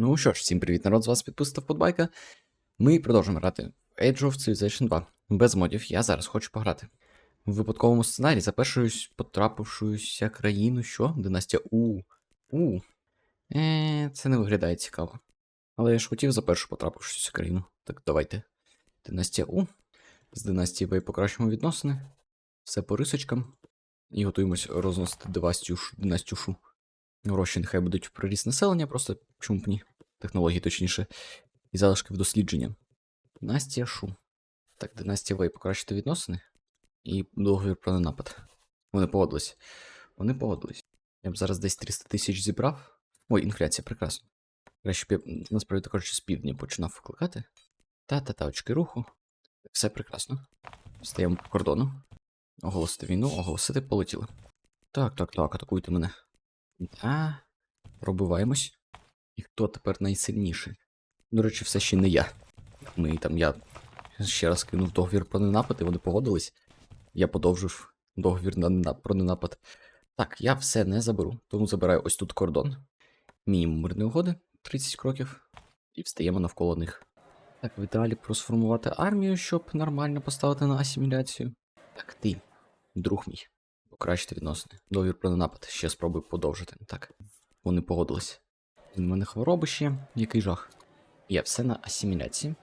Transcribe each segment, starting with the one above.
Ну що ж, всім привіт, народ, з вас підписав Подбайка. Ми продовжуємо грати в Age of Civilization 2. Без модів, я зараз хочу пограти. В випадковому сценарії за першою потрапившуюся країну, що? Династія У. У. Е, це не виглядає цікаво. Але я ж хотів за першу потрапившуюся країну. Так давайте. Династія У. З династії Вей покращимо відносини. Все по рисочкам. І готуємось розносити династію Шу. Династію Гроші нехай будуть про ріст населення, просто чому б ні. Технології точніше. І залишки в дослідження. Династія Шу. Так, династія Вей покращити відносини. І договір про ненапад. Вони погодились. Вони погодились. Я б зараз десь 300 тисяч зібрав. Ой, інфляція, прекрасно. Краще б я, насправді кажучи, з півдня починав викликати. Та-та-та, очки руху. Все прекрасно. Стаємо по кордону. Оголосити війну, оголосити, полетіли. Так, так, так, атакуйте мене. А, пробиваємось. І хто тепер найсильніший? До речі, все ще не я. Ми там я ще раз кинув договір про ненапад, і вони погодились. Я подовжив договір на про ненапад. Так, я все не заберу, тому забираю ось тут кордон. Мінімум мирної угоди 30 кроків. І встаємо навколо них. Так, в ідеалі просформувати армію, щоб нормально поставити на асиміляцію. Так, ти, друг мій. Покращити відносини. Договір про ненапад. Ще спробую подовжити. Так. Вони погодились. У мене хвороби ще. Який жах. Є все на асиміляції.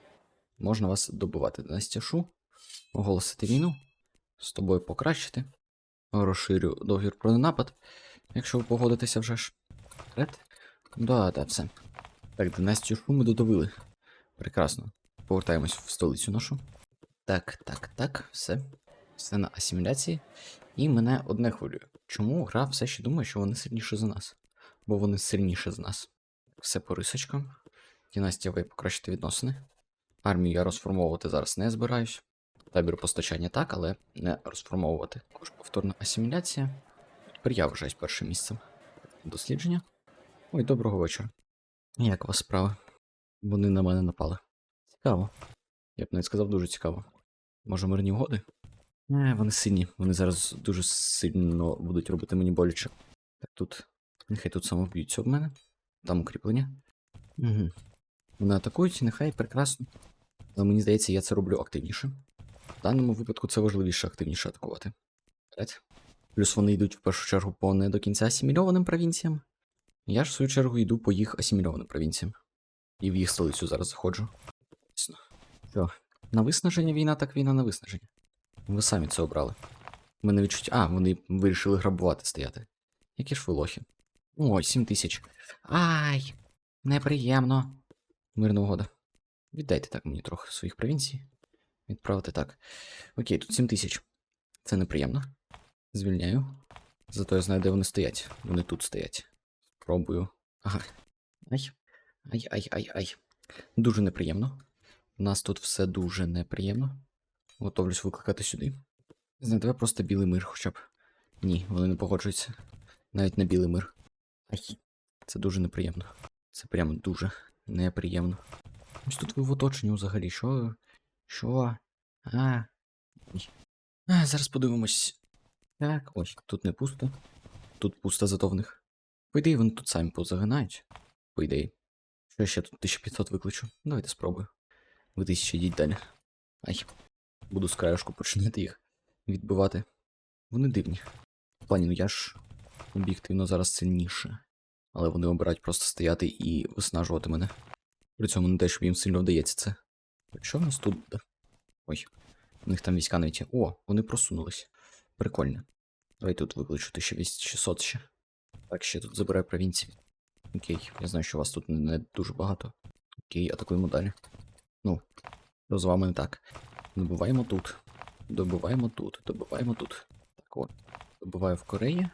Можна вас добивати. Настя Шу. Оголосити війну. З тобою покращити. Розширю договір про ненапад. Якщо ви погодитеся вже ж. Вперед. Да, да, все. Так, династію Шу ми додавили. Прекрасно. Повертаємось в столицю нашу. Так, так, так, все. Все на асиміляції. І мене одне хвилює. Чому гра все ще думає, що вони сильніші за нас? Бо вони сильніші за нас. Все по рисочкам. Дінастія Вей покращити відносини. Армію я розформовувати зараз не збираюсь. Табір постачання так, але не розформовувати. Також повторна асиміляція. Тепер я першим місцем. Дослідження. Ой, доброго вечора. Як у вас справи? Вони на мене напали. Цікаво. Я б навіть сказав дуже цікаво. Може, мирні угоди? Не, вони сильні. Вони зараз дуже сильно будуть робити мені боляче. Так тут. Нехай тут самоб'ються об мене. Там укріплення. Угу. Вони атакують, нехай прекрасно. Але мені здається, я це роблю активніше. В даному випадку це важливіше активніше атакувати. Вперед. Плюс вони йдуть в першу чергу по не до кінця асимільованим провінціям. Я ж в свою чергу йду по їх асимільованим провінціям. І в їх столицю зараз заходжу. Що? На виснаження війна, так війна на виснаження. Ви самі це обрали. Мене відчуття. А, вони вирішили грабувати стояти. Які ж ви лохи. Ой, 7 тисяч. Ай! Неприємно. Мирна угода. Віддайте так мені трохи своїх провінцій. Відправити так. Окей, тут 7 тисяч. Це неприємно. Звільняю. Зато я знаю, де вони стоять. Вони тут стоять. Пробую. Ага. Ай. Ай, ай, ай, ай. Дуже неприємно. У нас тут все дуже неприємно. Готовлюсь викликати сюди. Знаю, просто білий мир хоча б. Ні, вони не погоджуються. Навіть на білий мир. Ай. Це дуже неприємно. Це прямо дуже неприємно. Ось тут ви в оточенні взагалі. Що? Що? А. Ні. а зараз подивимось. Так, ось, тут не пусто. Тут пусто зато в них. По ідеї, вони тут самі позагинають. По ідеї. Що я ще тут 1500 викличу? Давайте спробую. Ви тисячі йдіть далі. Ай. Буду з краюшку починати їх відбивати. Вони дивні. В плані, ну я ж об'єктивно зараз сильніше. Але вони обирають просто стояти і виснажувати мене. При цьому не те, щоб їм сильно вдається це. Що в нас тут? Ой, у них там війська навіть. О, вони просунулись. Прикольно. Давай тут викличу 1600 ще. Так, ще тут забираю провінції. Окей, я знаю, що вас тут не дуже багато. Окей, атакуємо далі. Ну, то з вами не так. Добуваємо тут. Добуваємо тут. Добуваємо тут. Так от. Добуваю в Кореї.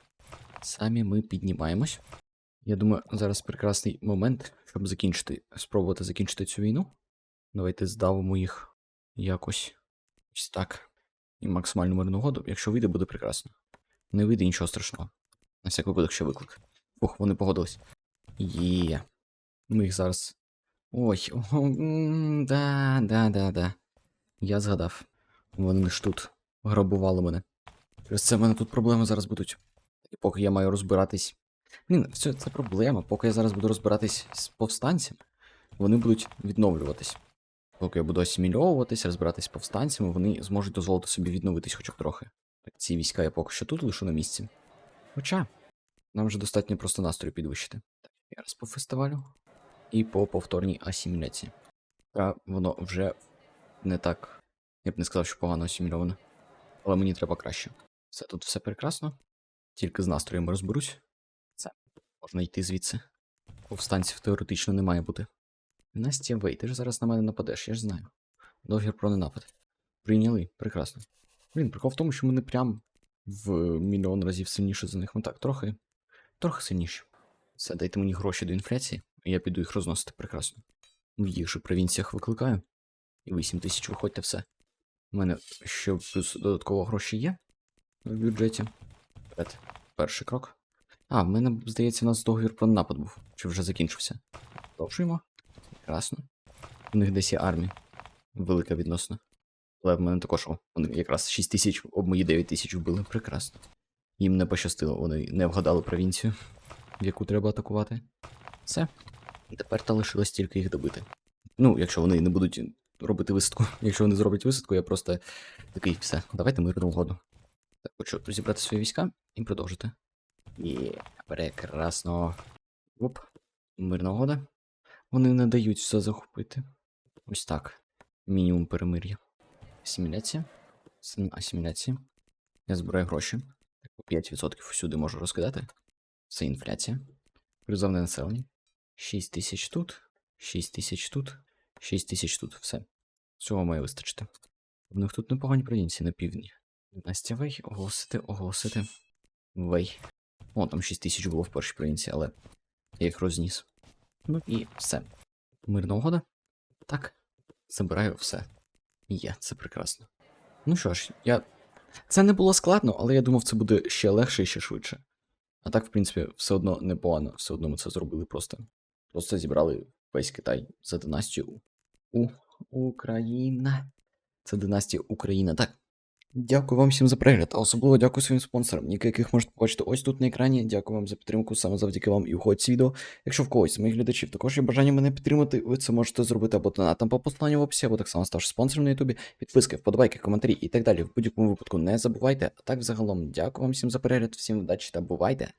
Самі ми піднімаємось. Я думаю, зараз прекрасний момент, щоб закінчити, спробувати закінчити цю війну. Давайте здавимо їх якось ось так. І максимальну мирну угоду. Якщо вийде, буде прекрасно. Не вийде нічого страшного. На всяк випадок ще виклик. Ух, вони погодились. Є. Ми їх зараз. Ой, да, да, да, да. Я згадав. Вони ж тут грабували мене. Через це в мене тут проблеми зараз будуть. І поки я маю розбиратись Блін, все, це проблема. Поки я зараз буду розбиратись з повстанцями, вони будуть відновлюватись. Поки я буду асимільовуватись, розбиратись з повстанцями, вони зможуть дозволити собі відновитись хоча б трохи. Так, ці війська я поки що тут лишу на місці. Хоча, нам вже достатньо просто настрою підвищити. Так, я раз по фестивалю і по повторній асиміляції. Та воно вже не так. Я б не сказав, що погано асимільовано. Але мені треба краще. Все тут все прекрасно. Тільки з настроєм розберусь. Це можна йти звідси. Повстанців теоретично не має бути. Настя Вей, ти ж зараз на мене нападеш, я ж знаю. Договір про ненапад. Прийняли, прекрасно. Блін, прикол в тому, що ми не прям в мільйон разів сильніше за них. Ну так, трохи. Трохи сильніше. Все, дайте мені гроші до інфляції, і я піду їх розносити прекрасно. В їх же провінціях викликаю. І 8 тисяч виходьте все. У мене ще плюс додатково гроші є в бюджеті. Вперед. Перший крок. А, в мене, здається, у нас договір про напад був. Чи вже закінчився? Продовжуємо. Прекрасно. У них десь є армія. Велика відносно. Але в мене також о, вони якраз 6 тисяч об мої 9 тисяч вбили. Прекрасно. Їм не пощастило, вони не вгадали провінцію, в яку треба атакувати. Все. Тепер та лишилось тільки їх добити. Ну, якщо вони не будуть робити висадку. Якщо вони зроблять висадку, я просто такий, все, давайте мирну угоду. Так, хочу розібрати свої війська і продовжити. Є, прекрасно. Оп, мирна угода. Вони не дають все захопити. Ось так. Мінімум перемир'я. Асиміляція. Це асиміляція. Я збираю гроші. Так, по 5% всюди можу розкидати. Це інфляція. Призовне населення. 6 тисяч тут. 6 тисяч тут. 6 тисяч тут. Все. Цього має вистачити. В них тут непогані провінції на півдні. Настя Вей, оголосити, оголосити. Вей. О, там 6 тисяч було в першій провінції, але я їх розніс. Ну і все. Мирна угода. Так. Забираю все. Є, це прекрасно. Ну що ж, я. Це не було складно, але я думав, це буде ще легше і ще швидше. А так, в принципі, все одно непогано, все одно ми це зробили просто. Просто зібрали весь Китай за династію У Україна. Це династія Україна. Так. Дякую вам всім за перегляд, а особливо дякую своїм спонсорам, ніки яких можете побачити ось тут на екрані. Дякую вам за підтримку, саме завдяки вам і уходить це відео. Якщо в когось з моїх глядачів також є бажання мене підтримати, ви це можете зробити або донатом по посланню в описі, або так само ставши спонсором на Ютубі. Підписки, вподобайки, коментарі і так далі. В будь-якому випадку не забувайте. А так, взагалом, дякую вам всім за перегляд, всім удачі та бувайте!